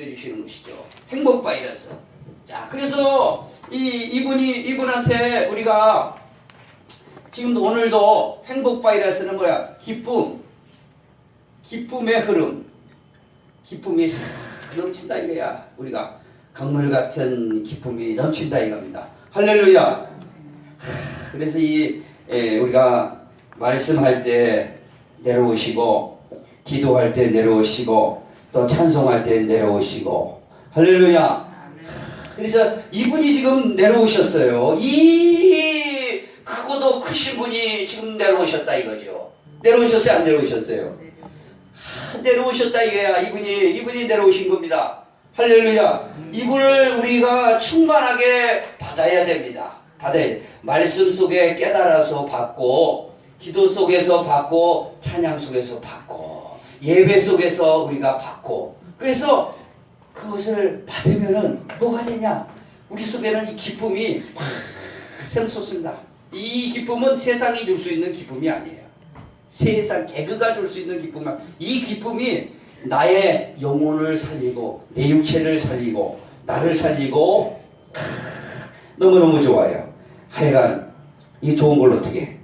해주시는 것이죠. 행복 바이러스. 자, 그래서 이 이분이 이분한테 우리가 지금 오늘도 행복 바이러스는 뭐야? 기쁨, 기쁨의 흐름, 기쁨이 싹 넘친다 이거야. 우리가 강물 같은 기쁨이 넘친다 이겁니다. 할렐루야. 하, 그래서 이 에, 우리가 말씀할 때 내려오시고 기도할 때 내려오시고 또 찬송할 때 내려오시고 할렐루야. 그래서 이분이 지금 내려오셨어요. 이 크고도 크신 분이 지금 내려오셨다 이거죠. 내려오셨어요? 안 내려오셨어요? 하, 내려오셨다 이거야. 이분이 이분이 내려오신 겁니다. 할렐루야. 이분을 우리가 충만하게 받아야 됩니다. 받아야 돼. 말씀 속에 깨달아서 받고 기도 속에서 받고 찬양 속에서 받고 예배 속에서 우리가 받고 그래서 그것을 받으면은 뭐가 되냐? 우리 속에는 이 기쁨이 팍 샘솟습니다. 이 기쁨은 세상이 줄 수 있는 기쁨이 아니에요. 세상 개그가 줄 수 있는 기쁨은 이 기쁨이 나의 영혼을 살리고 내 육체를 살리고 나를 살리고 크, 너무너무 좋아요. 하여간 이 좋은 걸 어떻게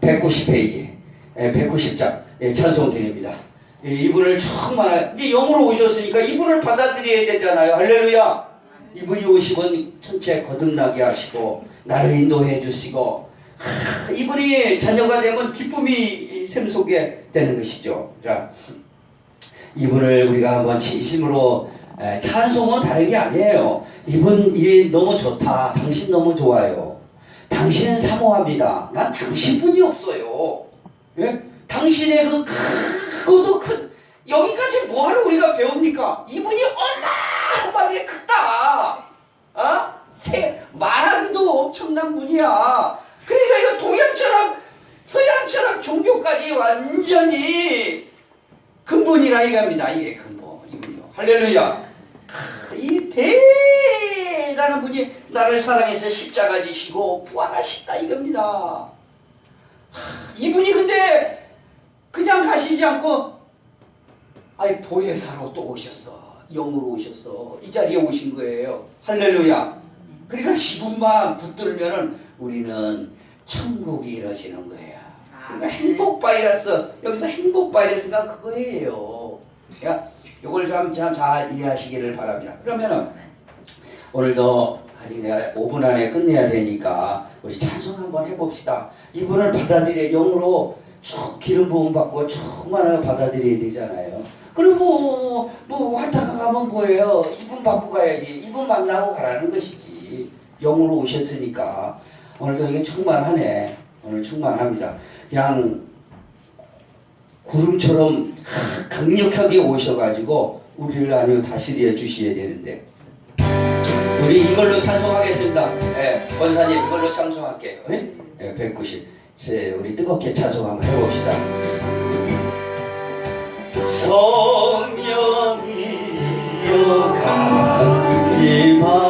190페이지 190장 예, 찬송 드립니다. 예, 이분을 정말 이제 영으로 오셨으니까 이분을 받아들여야 되잖아요. 할렐루야. 이분이 오시면 천체 거듭나게 하시고 나를 인도해 주시고 하, 이분이 자녀가 되면 기쁨이 샘솟게 되는 것이죠. 자, 이분을 우리가 한번 진심으로 에, 찬송은 다른 게 아니에요. 이분 이 너무 좋다. 당신 너무 좋아요. 당신은 사모합니다. 난 당신뿐이 없어요. 예? 당신의 그 크고도 큰 여기까지 뭐하러 우리가 배웁니까? 이분이 어마어마하게 크다. 아? 세, 말하기도 엄청난 분이야. 그러니까 이거 동양 철학, 서양 철학 종교까지 완전히 근본이라 이겁니다. 이게 근본. 이분요. 할렐루야. 크, 이 대단한 분이 나를 사랑해서 십자가 지시고 부활하셨다 이겁니다. 하, 이분이 근데 그냥 가시지 않고 아이 보혜사로 또 오셨어. 영으로 오셨어. 이 자리에 오신 거예요. 할렐루야. 그러니까 이분만 붙들면은 우리는 천국이 이루어지는 거야. 그러니까 행복 바이러스 여기서 행복 바이러스가 그거예요. 야, 이걸 참참잘 이해하시기를 바랍니다. 그러면은 오늘도 아직 내가 5분 안에 끝내야 되니까 우리 찬송 한번 해봅시다. 이분을 받아들여 영으로 쭉 기름 부음 받고 충만하게 받아들여야 되잖아요. 그리고 뭐, 뭐 왔다가 가면 뭐예요? 이분 받고 가야지. 이분 만나고 가라는 것이지. 영으로 오셨으니까 오늘도 이게 충만하네. 오늘 충만합니다. 그냥 구름처럼 강력하게 오셔가지고 우리를 아니고 다스려 주셔야 되는데 우리 이걸로 찬송하겠습니다. 예, 권사님 이걸로 찬송할게요. 예? 예, 190. 자, 우리 뜨겁게 찬송 한번 해봅시다. 성령이여 강림하소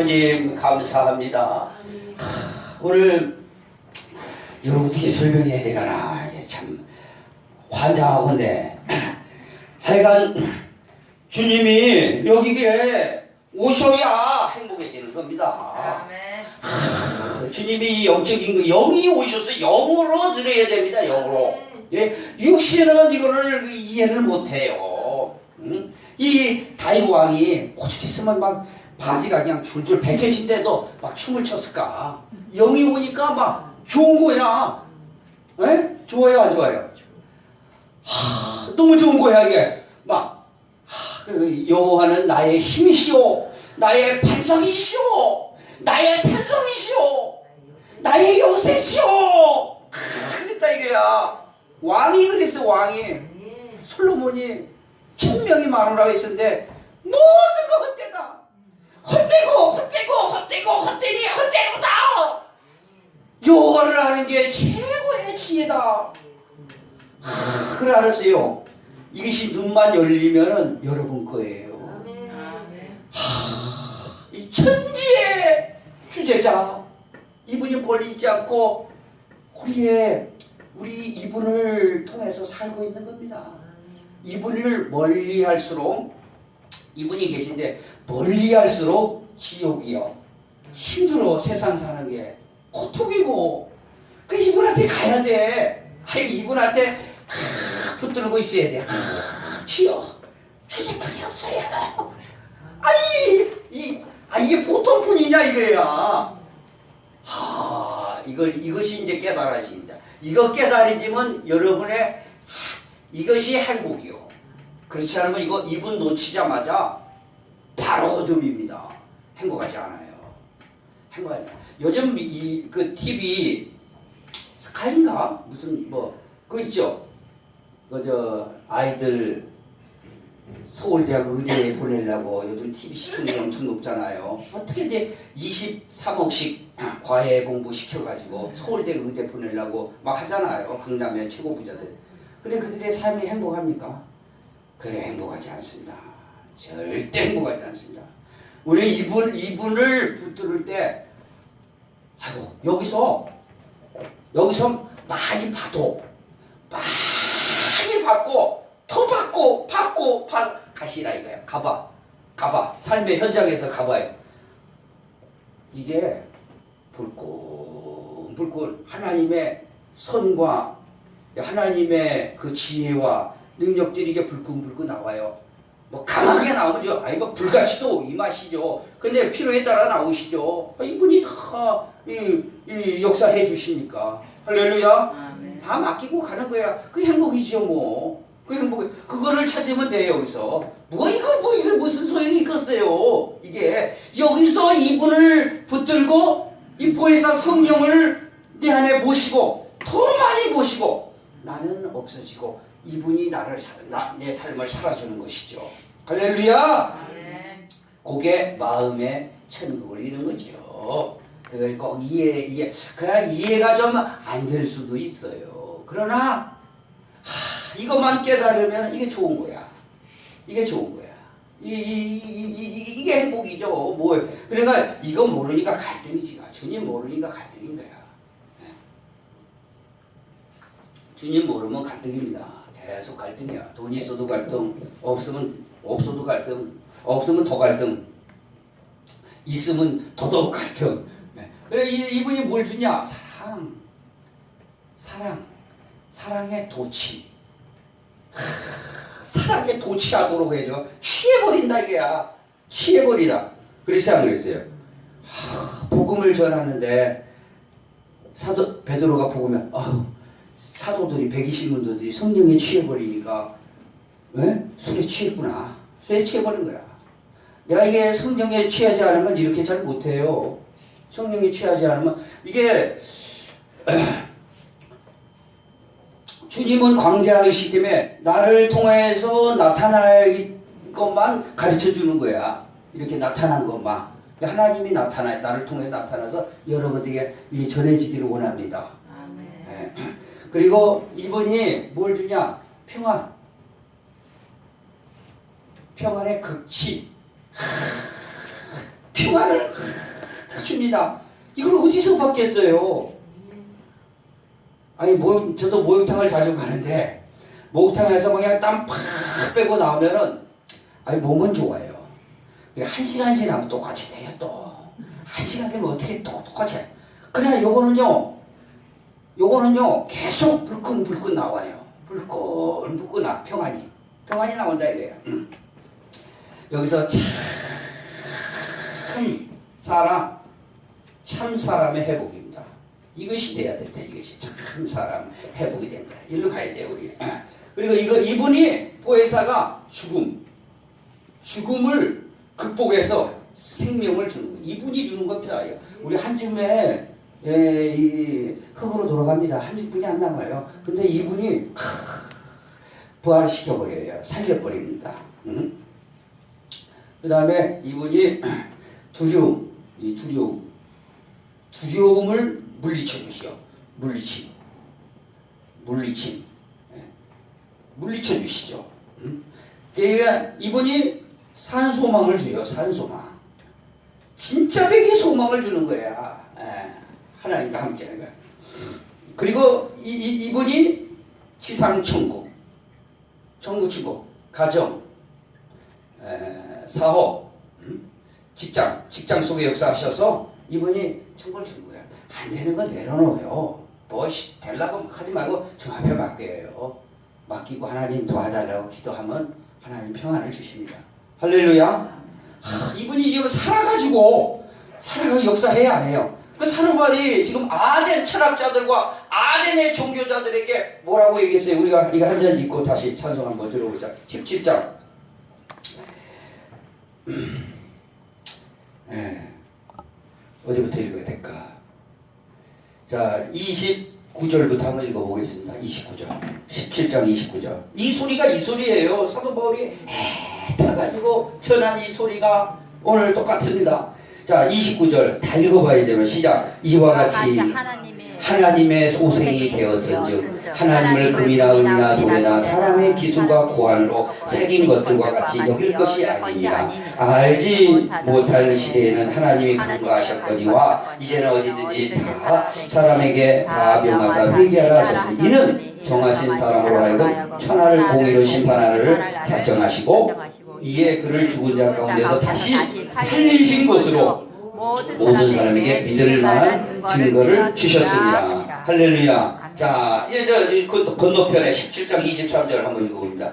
주님 감사합니다. 하, 오늘 어떻게 설명해야 이게 참 환장하건데 하여간 주님이 여기에 오셔야 행복해지는 겁니다. 아멘. 주님이 이 영적인 거 영이 오셔서 영으로 드려야 됩니다 영으로. 예, 육신은 이거를 이해를 못해요. 응? 이 다윗 왕이 오죽했으면 막 바지가 그냥 줄줄 벗겨진데도 막 춤을 췄을까? 영이 오니까 막 좋은 거야. 예? 좋아요 안 좋아요? 하, 너무 좋은 거야 이게. 막 하, 여호와는 나의 힘이시오. 나의 반석이시오. 나의 찬성이시오. 나의 요새시오. 크, 그랬다 이게야. 왕이 그랬어 왕이. 예. 솔로몬이 천명이 마누라가 있었는데 모든 거 헛되다 헛되고 헛되고 헛되고 헛되니 헛되고다 여호와를 아는 게 최고의 지혜다 하, 그래 알았어요 이것이 눈만 열리면은 여러분 거예요 아멘. 이 천지의 주제자 이분이 멀리 있지 않고 우리의 우리 이분을 통해서 살고 있는 겁니다. 이분을 멀리 할수록 이분이 계신데 멀리 할수록 지옥이요. 힘들어 세상 사는 게 고통이고 그 이분한테 가야 돼. 아니 이분한테 아, 붙들고 있어야 돼. 아, 주여 주님뿐이 없어요. 아니 이 아, 이게 보통 분이냐 이거야. 하 이걸 이것이 이제 깨달아진다. 이거 깨달아지면 여러분의 하, 이것이 행복이요. 그렇지 않으면 이거 이분 놓치자마자 바로 어둠입니다. 행복하지 않아요. 행복하지 않아요. 요즘 이 그 TV 스카이인가 무슨 뭐 그거 있죠. 그 저 아이들 서울대학 의대에 보내려고 요즘 TV 시청률이 엄청 높잖아요. 어떻게 이제 23억씩 과외 공부 시켜가지고 서울대 의대 보내려고 막 하잖아요. 강남의 최고 부자들. 근데 그들의 삶이 행복합니까? 그래 행복하지 않습니다. 절대 행복하지 않습니다. 우리 이분 이분을 붙들을 때, 아이고 여기서 여기서 많이 봐도 많이 받고 더 받고 받고 받 가시라 이거야. 가봐, 가봐. 삶의 현장에서 가봐요. 이게 불끈불끈 하나님의 선과 하나님의 그 지혜와 능력들이 이게 불끈불끈 나와요. 뭐 강하게 나오죠. 아니 뭐 불같이도 이 맛이죠. 근데 필요에 따라 나오시죠. 아, 이분이 다 이, 이 역사해 주시니까 할렐루야. 아멘. 다 맡기고 가는 거야. 그 행복이죠, 뭐. 그 행복, 그거를 찾으면 돼요, 여기서. 뭐, 이거, 뭐, 이게 무슨 소용이 있겠어요. 이게, 여기서 이분을 붙들고, 이 보혜사 성령을 내 안에 모시고, 더 많이 모시고, 나는 없어지고, 이분이 나를, 살- 나, 내 삶을 살아주는 것이죠. 할렐루야! 그게 마음의 천국을 이룬 거죠. 그걸 꼭 이해, 이해, 그냥 이해가 좀 안 될 수도 있어요. 그러나, 하, 이것만 깨달으면 이게 좋은 거야. 이게 좋은 거야. 이, 이, 이, 이, 이게 행복이죠. 뭐, 그러니까 이거 모르니까 갈등이지. 주님 모르니까 갈등인 거야. 예. 주님 모르면 갈등입니다. 계속 갈등이야. 돈이 있어도 갈등, 없으면, 없어도 갈등, 없으면 더 갈등, 있으면 더더욱 갈등. 이- 이분이 뭘 주냐? 사랑. 사랑. 사랑의 도치. 하, 사랑에 도취하도록 해줘. 취해버린다 이게야. 취해버리다. 그랬어요 안 그랬어요? 하, 복음을 전하는데 사도 베드로가 복음을 아유 사도들이 120문도들이 성령에 취해버리니까 왜? 술에 취했구나. 술에 취해버린 거야. 내가 이게 성령에 취하지 않으면 이렇게 잘 못해요. 성령에 취하지 않으면 이게 주님은 광대하시기 때문에 나를 통해서 나타날 것만 가르쳐 주는 거야. 이렇게 나타난 것만. 하나님이 나타나, 나를 통해 나타나서 여러분들에게 이 전해지기를 원합니다. 그리고 이분이 뭘 주냐? 평안. 평안의 극치. 평안을 줍니다. 이걸 어디서 받겠어요? 아니 모 저도 목욕탕을 자주 가는데 목욕탕에서 그냥 땀 팍 빼고 나오면은 아니 몸은 좋아요. 한 시간 지나면 똑같이 돼요 또. 한 시간 되면 어떻게 또 똑같이 해. 그래 요거는요. 요거는요 계속 불끈 불끈 나와요. 불끈 불끈 나 평안이 평안이 나온다 이거예요. 음. 여기서 참 사람 참 사람의 회복입니다. 이것이 돼야 된다. 이것이 참 사람 회복이 된다. 일로 가야 돼요 우리. 그리고 이거 이분이 보혜사가 죽음 죽음을 극복해서 생명을 주는 거. 이분이 주는 겁니다. 우리 한 줌에 예, 이 흙으로 돌아갑니다. 한 줌뿐이 안 남아요. 근데 이분이 크, 부활시켜 버려요. 살려 버립니다. 그 다음에 이분이 두려움, 이 두려움, 두려움을 물리쳐 주시오. 물리침, 물리침, 예. 물리쳐 주시죠. 음? 그러니까 이분이 산소망을 줘요. 산소망. 진짜 백의 소망을 주는 거야. 예. 하나님과 함께 하는 거야. 그리고 이, 이, 이분이 지상 천국, 천국치고 가정, 에, 사업, 음? 직장, 직장 속에 역사하셔서 이분이 천국을 주는 거야. 안 되는 건 내려놓아요. 뭐 씨, 되려고 하지 말고 저 앞에 맡겨요. 맡기고 하나님 도와달라고 기도하면 하나님 평안을 주십니다. 할렐루야. 하, 이분이 이걸 살아가지고 살아가 역사해야 안 해요. 그 사르발이 지금 아덴 철학자들과 아덴의 종교자들에게 뭐라고 얘기했어요? 우리가 이거 한절 읽고 다시 찬송 한번 들어보자. 17장. 예. 어디부터 읽어야 될까? 자, 29절부터 한번 읽어보겠습니다. 29절. 17장 29절. 이 소리가 이 소리예요. 사도 바울이 해가지고 전한 이 소리가 오늘 똑같습니다. 자, 29절 다 읽어봐야 되면 시작. 이와 같이 하나님의 소생이 되었은즉 하나님을 금이나 은이나 돈이나 사람의 기술과 고안으로 새긴 것들과 같이 여길 것이 아니니라. 알지 못할 시대에는 하나님이 간과하셨거니와 이제는 어디든지 다 사람에게 다 명하사 회개하라 하셨으니 이는 정하신 사람으로 하여금 천하를 공의로 심판하를 작정하시고 이에 그를 죽은 자 가운데서 다시 살리신 것으로 모든 사람에게 믿을 만한 증거를 주셨습니다. 할렐루야. 자, 이제 저, 이 건- 건너편에 17장 23절 한번 읽어봅니다.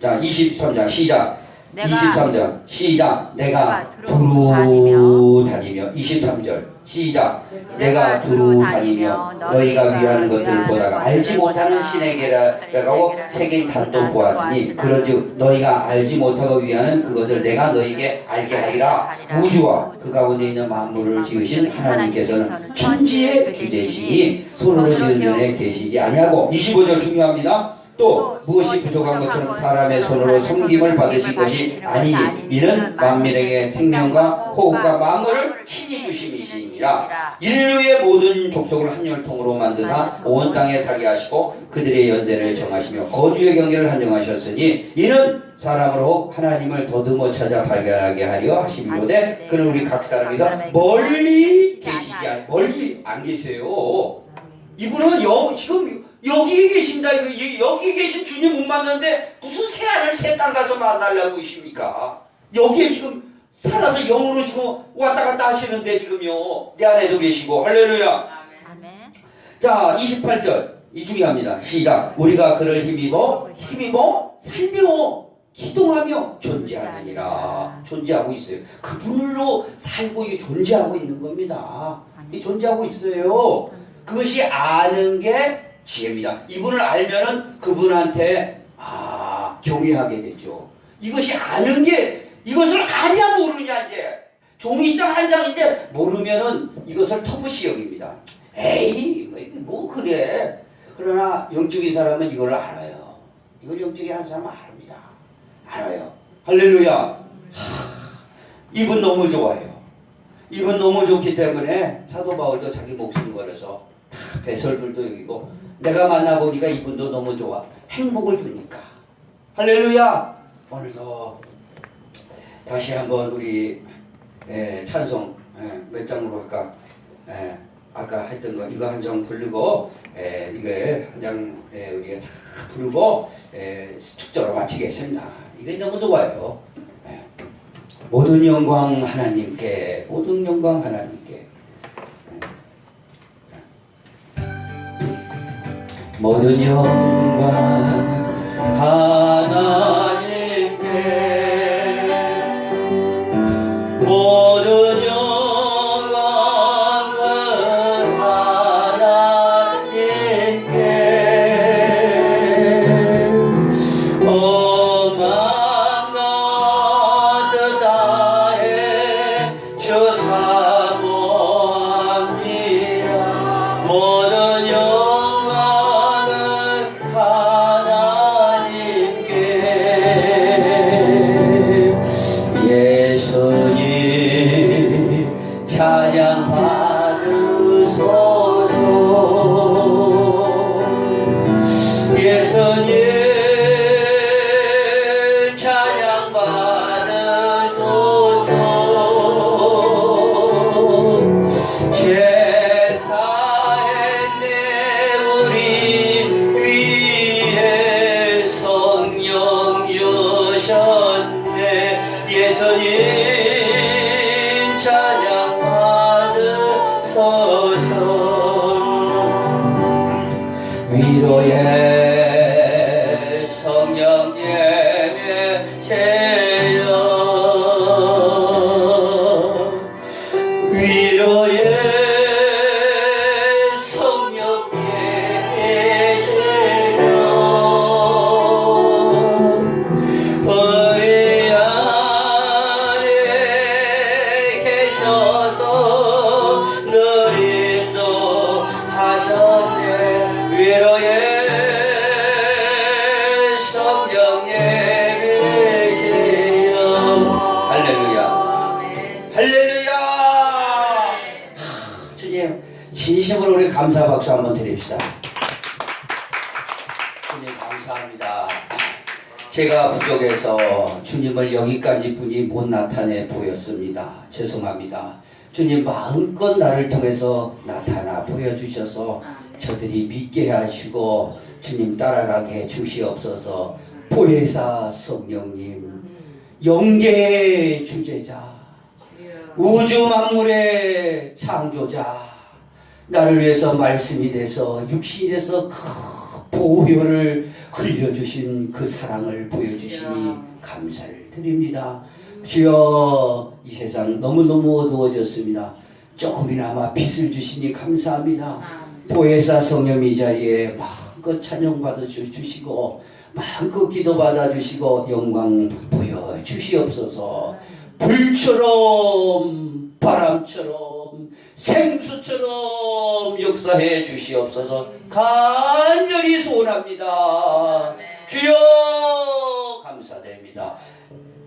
자, 23장 시작. 23절 시작. 내가 두루 다니며 23절 시작. 내가 두루 다니며 너희가 위하는 것들을 보다가 알지 못하는 신에게라고 새긴 단도 보았으니 그런즉 너희가 알지 못하고 위하는 그것을 내가 너희에게 알게 하리라. 우주와 그 가운데 있는 만물을 지으신 하나님께서는 천지의 주되시니 손으로 지은 전에 계시지 아니하고 25절 중요합니다 또 무엇이 부족한 것처럼 사람의 손으로 섬김을 받으실 것이 아니니 이는 만민에게 생명과 호흡과 만물을 친히 주심이시니라. 인류의 모든 족속을 한 혈통으로 만드사 온 땅에 살게 하시고 그들의 연대를 정하시며 거주의 경계를 한정하셨으니 이는 사람으로 하나님을 더듬어 찾아 발견하게 하려 하심이로되 그는 우리 각 사람에서 멀리 계시지 않 멀리 안 계세요. 이분은 여, 지금 여기 계신다. 여기 계신 주님 못 만났는데 무슨 새하늘 새 땅 가서 만나려고 이십니까? 여기에 지금 살아서 영으로 지금 왔다 갔다 하시는데 지금요 내 안에도 계시고 할렐루야. 아멘. 자 28절 이 중요합니다. 시작. 우리가 그를 힘입어 힘입어 살며 기동하며 존재하느니라 존재하고 있어요. 그분으로 살고 이게 존재하고 있는 겁니다. 이 존재하고 있어요. 그것이 아는 게 지혜입니다. 이분을 알면은 그분한테 아 경외하게 되죠. 이것이 아는 게 이것을 아냐 모르냐 이제 종이장 한 장인데 모르면은 이것을 터부시 여깁니다. 에이 뭐, 뭐 그래. 그러나 영적인 사람은 이걸 알아요. 이걸 영적인 한 사람은 압니다. 알아요. 할렐루야. 하, 이분 너무 좋아요. 이분 너무 좋기 때문에 사도 바울도 자기 목숨 걸어서 배설물도 여기고 내가 만나보니까 이분도 너무 좋아. 행복을 주니까. 할렐루야! 오늘도 다시 한번 우리 에, 찬송 에, 몇 장으로 할까? 에, 아까 했던 거 이거 한 장 부르고 에, 이거 한장 우리가 잘 부르고 에, 축제로 마치겠습니다. 이게 너무 좋아요. 에. 모든 영광 하나님께 모든 영광 하나님 모든 영광 하나 감사 박수 한번 드립시다. 주님 감사합니다. 제가 부족해서 주님을 여기까지 뿐이 못 나타내 보였습니다. 죄송합니다. 주님 마음껏 나를 통해서 나타나 보여주셔서 저들이 믿게 하시고 주님 따라가게 해 주시옵소서. 보혜사 성령님 영계의 주제자 우주 만물의 창조자 나를 위해서 말씀이 돼서 육신이 돼서 큰 보혈을 흘려주신 그 사랑을 보여주시니 감사를 드립니다. 주여 이 세상 너무너무 어두워졌습니다. 조금이나마 빛을 주시니 감사합니다. 보혜사 성령 이 자리에 마음껏 찬양 받아 주시고 마음껏 기도 받아 주시고 영광 보여 주시옵소서. 불처럼 바람처럼 생수처럼 역사해 주시옵소서. 간절히 소원합니다. 주여 감사드립니다.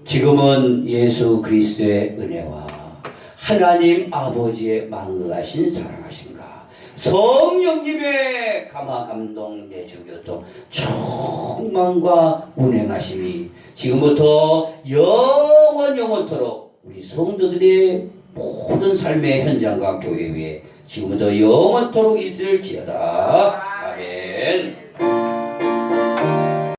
지금은 예수 그리스도의 은혜와 하나님 아버지의 망극하신 사랑하신가 성령님의 감화 감동 내주교통 충만과 운행하심이 지금부터 영원 영원토록 우리 성도들의 모든 삶의 현장과 교회 위에 지금부터 영원토록 있을지어다. 아멘